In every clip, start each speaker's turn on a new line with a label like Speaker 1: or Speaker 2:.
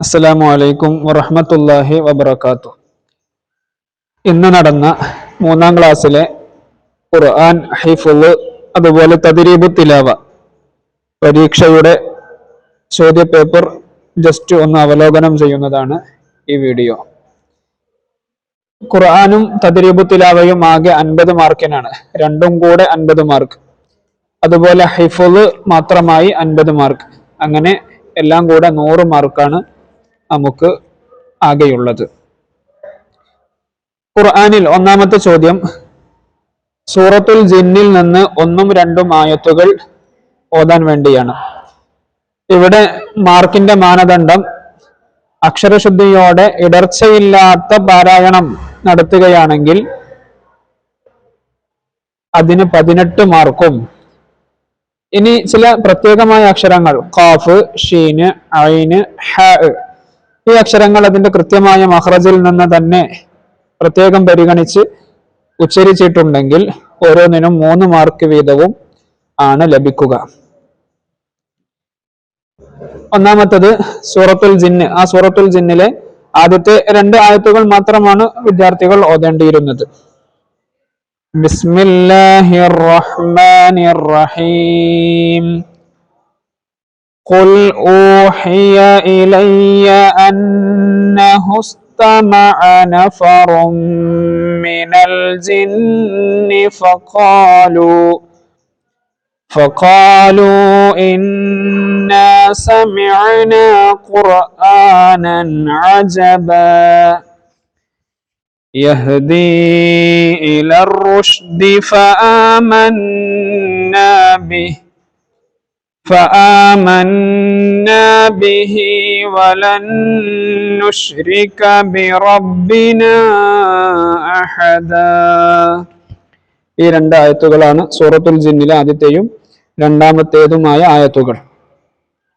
Speaker 1: അസ്സലാമു അലൈക്കും വറഹ്മത്തുള്ളാഹി വബർക്കാത്തു ഇന്ന് നടന്ന മൂന്നാം ക്ലാസ്സിലെ ഖുർആൻ ഹിഫുൾ അതുപോലെ തദ്രീബു തിലാവ പരീക്ഷയുടെ ചോദ്യപേപ്പർ ജസ്റ്റ് ഒന്ന് അവലോകനം ചെയ്യുന്നതാണ് ഈ വീഡിയോ. ഖുർആാനും തദ്രീബു തിലാവയും ആകെ അൻപത് മാർക്കിനാണ്. രണ്ടും കൂടെ അൻപത് മാർക്ക്. അതുപോലെ ഹിഫുൾ മാത്രമായി അൻപത് മാർക്ക്. അങ്ങനെ എല്ലാം കൂടെ നൂറ് മാർക്കാണ് നമുക്ക് ആകെയുള്ളത്. ഖുർആാനിൽ ഒന്നാമത്തെ ചോദ്യം സൂറത്തുൽ ജിന്നിൽ നിന്ന് ഒന്നും രണ്ടും ആയത്തുകൾ ഓതാൻ വേണ്ടിയാണ്. ഇവിടെ മാർക്കിന്റെ മാനദണ്ഡം അക്ഷരശുദ്ധിയോടെ ഇടർച്ചയില്ലാത്ത പാരായണം നടത്തുകയാണെങ്കിൽ അതിന് പതിനെട്ട് മാർക്കും. ഇനി ചില പ്രത്യേകമായ അക്ഷരങ്ങൾ കാഫ് ഷീന് ഐന് ഹ ഈ അക്ഷരങ്ങൾ അതിന്റെ കൃത്യമായ മഹ്റജിൽ നിന്ന് തന്നെ പ്രത്യേകം പരിഗണിച്ച് ഉച്ചരിച്ചിട്ടുണ്ടെങ്കിൽ ഓരോന്നിനും മൂന്ന് മാർക്ക് വീതവും ആണ് ലഭിക്കുക. ഒന്നാമത്തത് സൂറത്തുൽ ജിന്ന് ആ സൂറത്തുൽ ജിന്നിലെ ആദ്യത്തെ രണ്ട് ആയത്തുകൾ മാത്രമാണ് വിദ്യാർത്ഥികൾ ഓതേണ്ടിയിരുന്നത്. ബിസ്മില്ലാഹിർ റഹ്മാനിർ റഹീം. قل أوحي إلي أنه استمع نفر من الجن فقالوا فقالوا إنا سمعنا قرآنا عجبا يهدي إلى الرشد فآمنا به. فآمنا به ولن نشرك بربنا أحدا ഈ രണ്ട് ആയത്തുകളാണ് സൂറത്തുൽ ജിന്നിലെ ആദ്യത്തെയും രണ്ടാമത്തേതുമായ ആയത്തുകൾ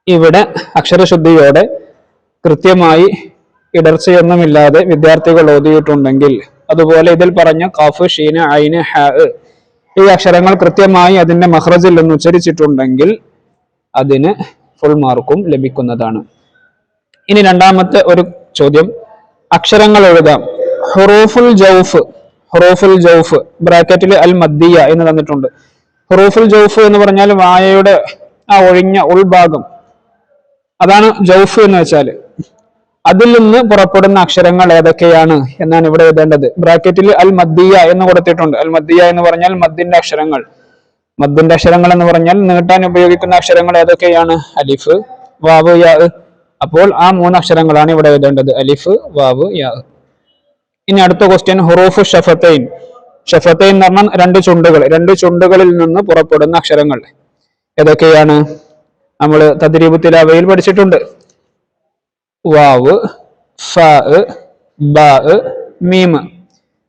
Speaker 1: ഇവിടെ അക്ഷരശുദ്ധിയോടെ കൃത്യമായി ഇടർച്ചയൊന്നുമില്ലാതെ വിദ്യാർത്ഥികൾ ഓതിയിട്ടുണ്ടെങ്കിൽ അതുപോലെ ഇതിൽ പറഞ്ഞ കാഫ് ഷീന് ഐന് ഹ ഈ അക്ഷരങ്ങൾ കൃത്യമായി അതിന്റെ മഹ്റജിൽ നിന്ന് ഉച്ചരിച്ചിട്ടുണ്ടെങ്കിൽ അതിന് ഫുൾ മാർക്കും ലഭിക്കുന്നതാണ്. ഇനി രണ്ടാമത്തെ ഒരു ചോദ്യം. അക്ഷരങ്ങൾ എഴുതാം. ഹുറൂഫുൽ ജൗഫ് ഹുറൂഫുൽ ജൗഫ് ബ്രാക്കറ്റിൽ അൽ മദ്ദിയ എന്ന് തന്നിട്ടുണ്ട്. ഹുറൂഫുൽ ജൗഫ് എന്ന് പറഞ്ഞാൽ വായയുടെ ആ ഒഴിഞ്ഞ ഉൾഭാഗം. അതാണ് ജൗഫ് എന്ന് വെച്ചാൽ. അതിൽ നിന്ന് പുറപ്പെടുന്ന അക്ഷരങ്ങൾ ഏതൊക്കെയാണ് എന്നാണ് ഇവിടെ എഴുതേണ്ടത്. ബ്രാക്കറ്റിൽ അൽ മദ്ദിയ എന്ന് കൊടുത്തിട്ടുണ്ട്. അൽ മദ്ദിയ എന്ന് പറഞ്ഞാൽ മദ്ദിന്റെ അക്ഷരങ്ങൾ. മദ്ദിന്റെ അക്ഷരങ്ങൾ എന്ന് പറഞ്ഞാൽ നീട്ടാൻ ഉപയോഗിക്കുന്ന അക്ഷരങ്ങൾ ഏതൊക്കെയാണ്? അലിഫ് വാവ് യാ അപ്പോൾ ആ മൂന്ന് അക്ഷരങ്ങളാണ് ഇവിടെ എഴുതേണ്ടത്. അലിഫ് വാവ് യാ ഇനി അടുത്ത ക്വസ്റ്റ്യൻ ഹുറൂഫ് ഷഫത്തൈൻ ഷഫത്തൈൻ എന്ന് പറഞ്ഞാൽ രണ്ട് ചുണ്ടുകൾ. രണ്ട് ചുണ്ടുകളിൽ നിന്ന് പുറപ്പെടുന്ന അക്ഷരങ്ങൾ. ഏതൊക്കെയാണ്? നമ്മൾ തദ്രീബ് തിലാവയിൽ പഠിച്ചിട്ടുണ്ട്. വാവ് ഫ ബ മീം.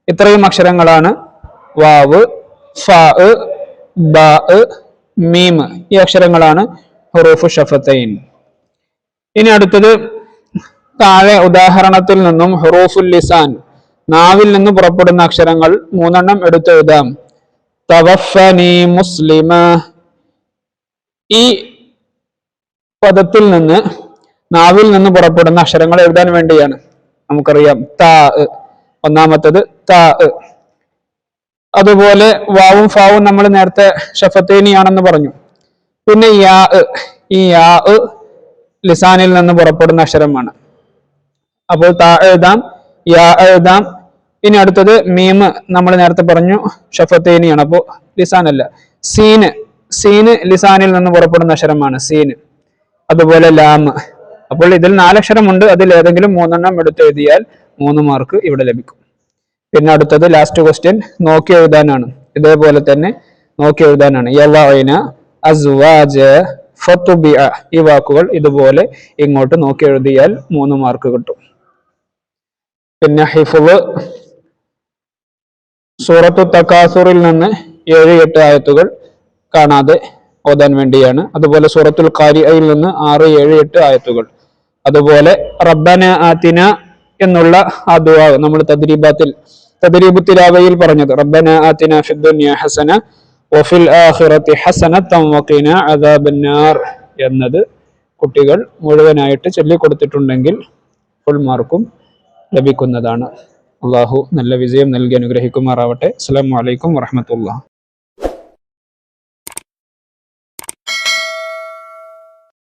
Speaker 1: ഇത്രയും അക്ഷരങ്ങളാണ്. വാവ് ഫ ബ മീം ഈ അക്ഷരങ്ങളാണ് ഹുറൂഫ് ഷഫത്തൈൻ. ഇനി അടുത്തത് താഴെ ഉദാഹരണത്തിൽ നിന്നും ഹുറൂഫുൽ ലിസാൻ നാവിൽ നിന്ന് പുറപ്പെടുന്ന അക്ഷരങ്ങൾ മൂന്നെണ്ണം എടുത്തെഴുതാം തവഫനി മുസ്ലിമ. ഈ പദത്തിൽ നിന്ന് നാവിൽ നിന്ന് പുറപ്പെടുന്ന അക്ഷരങ്ങൾ എഴുതാൻ വേണ്ടിയാണ്. നമുക്കറിയാം താ. ഒന്നാമത്തത് ത. അതുപോലെ വാവും ഫാവും നമ്മൾ നേരത്തെ ഷഫത്തേനിയാണെന്ന് പറഞ്ഞു. പിന്നെ യാ ഈ യാ ലിസാനിൽ നിന്ന് പുറപ്പെടുന്ന അക്ഷരമാണ്. അപ്പോൾ താ എഴുതാം യാ എഴുതാം. ഇനി അടുത്തത് മീമ് നമ്മൾ നേരത്തെ പറഞ്ഞു ഷഫത്തേനിയാണ്. അപ്പോൾ ലിസാൻ അല്ല സീന് സീന് ലിസാനിൽ നിന്ന് പുറപ്പെടുന്ന അക്ഷരമാണ് സീന് അതുപോലെ ലാമ് അപ്പോൾ ഇതിൽ നാലക്ഷരമുണ്ട് അതിൽ ഏതെങ്കിലും മൂന്നെണ്ണം എടുത്തെഴുതിയാൽ മൂന്ന് മാർക്ക് ഇവിടെ ലഭിക്കും. പിന്നെ അടുത്തത് ലാസ്റ്റ് ക്വസ്റ്റ്യൻ നോക്കി എഴുതാനാണ്. ഇതേപോലെ തന്നെ നോക്കി എഴുതാനാണ്. യവൈന അസ്വാജ ഫത്തുബിയ ഈ വാക്കുകൾ ഇതുപോലെ ഇങ്ങോട്ട് നോക്കി എഴുതിയാൽ മൂന്ന് മാർക്ക് കിട്ടും. പിന്നെ ഹിഫുവ് സൂറത്തു തക്കാസുറിൽ നിന്ന് ഏഴ് എട്ട് ആയത്തുകൾ കാണാതെ ഓതാൻ വേണ്ടിയാണ്. അതുപോലെ സൂറത്തുൽ കാരിയയിൽ നിന്ന് ആറ് ഏഴ് എട്ട് ആയത്തുകൾ. അതുപോലെ റബ്ബന ആത്തിന എന്നുള്ള ആ ദുവാവ് നമ്മൾ തദ്രീബാത്തിൽ തദ്രീബു തിലാവയിൽ പറഞ്ഞത് റബ്ബന ആതിന ഫിദ്ദുനിയ ഹസന വഫിൽ ആഖിറത്തി ഹസനത്തം വഖിന അദാബന്നാർ എന്നത് കുട്ടികൾ മുഴുവനായിട്ട് ചൊല്ലിക്കൊടുത്തിട്ടുണ്ടെങ്കിൽ ഫുൾ മാർക്കും ലഭിക്കുന്നതാണ്. അള്ളാഹു നല്ല വിജയം നൽകി അനുഗ്രഹിക്കുമാറാവട്ടെ. അസ്സലാമു അലൈക്കും വറഹമത്തുള്ള